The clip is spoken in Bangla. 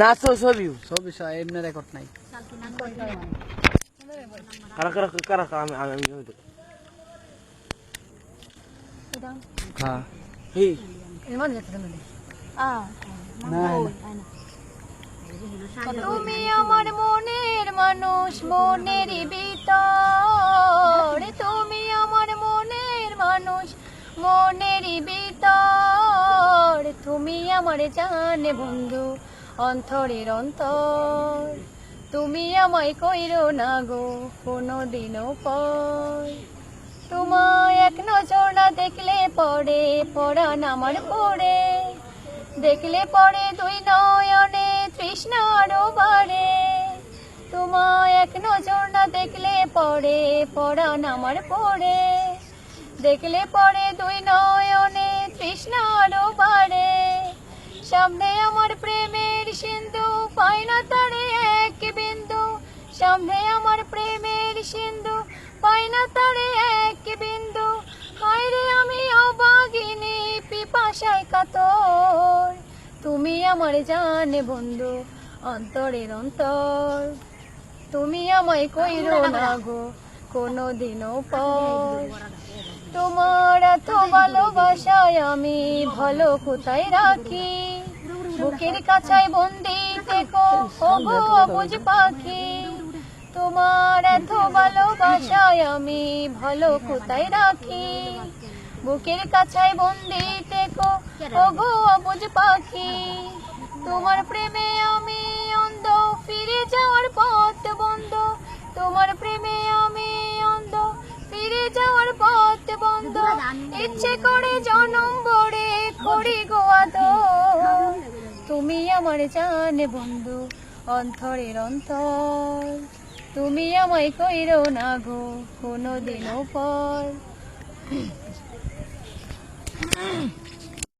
নাচো ছবি ছবি এমনি রেকর্ড নাই। কারা কারা কারা আমি আমি হ্যাঁ। না। তুমি আমার মনের মানুষ মনের ভিতর। তুমি আমার মনের মানুষ মনের ভিতর। তুমি আমার জানে বন্ধু অন্তরের অন্তর তুমি আমায় কইরো না গো কোনো দিনও পর। তোমায় এক নজর না দেখলে পড়ে পড়ান আমার পড়ে দেখলে পড়ে দুই নয়নে তৃষ্ণা আরও বাড়ে। তোমায় এক নজর না দেখলে পড়ে পড়ান আমার পড়ে দেখলে পড়ে দুই নয়নে তৃষ্ণা আরও বাড়ে। সামনে আমার প্রেমের সিন্ধু পাই না তারে এক বিন্দু। সামনে আমার প্রেমের সিন্ধু পাই না তারে এক বিন্দু। হায় রে আমি অবাগিনী পিপাসায় কাতর। তুমি আমার জানে বন্ধু অন্তরের অন্তর। তুমি আমায় কইরো না গো কোনো দিনও পর। তোমার এত ভালোবাসায় আমি ভালো কোথায় রাখি? বুকের কাছায় বন্দি দেখো ওগো অবুঝ পাখি। তোমার এত ভালোবাসায় আমি ভালো কোথায় রাখি? বুকের কাছায় বন্দি দেখো ওগো অবুঝ পাখি। তোমার প্রেমে আমি অন্ধ, ফিরে যাওয়ার পথ বন্ধ। তোমার প্রেমে আমি অন্ধ, ফিরে যাওয়ার পথ বন্ধ। ইচ্ছে করে জনম আমার জানে বন্ধু অন্তরের অন্তর। তুমি আমায় কইর না গো কোনো দিনও পর।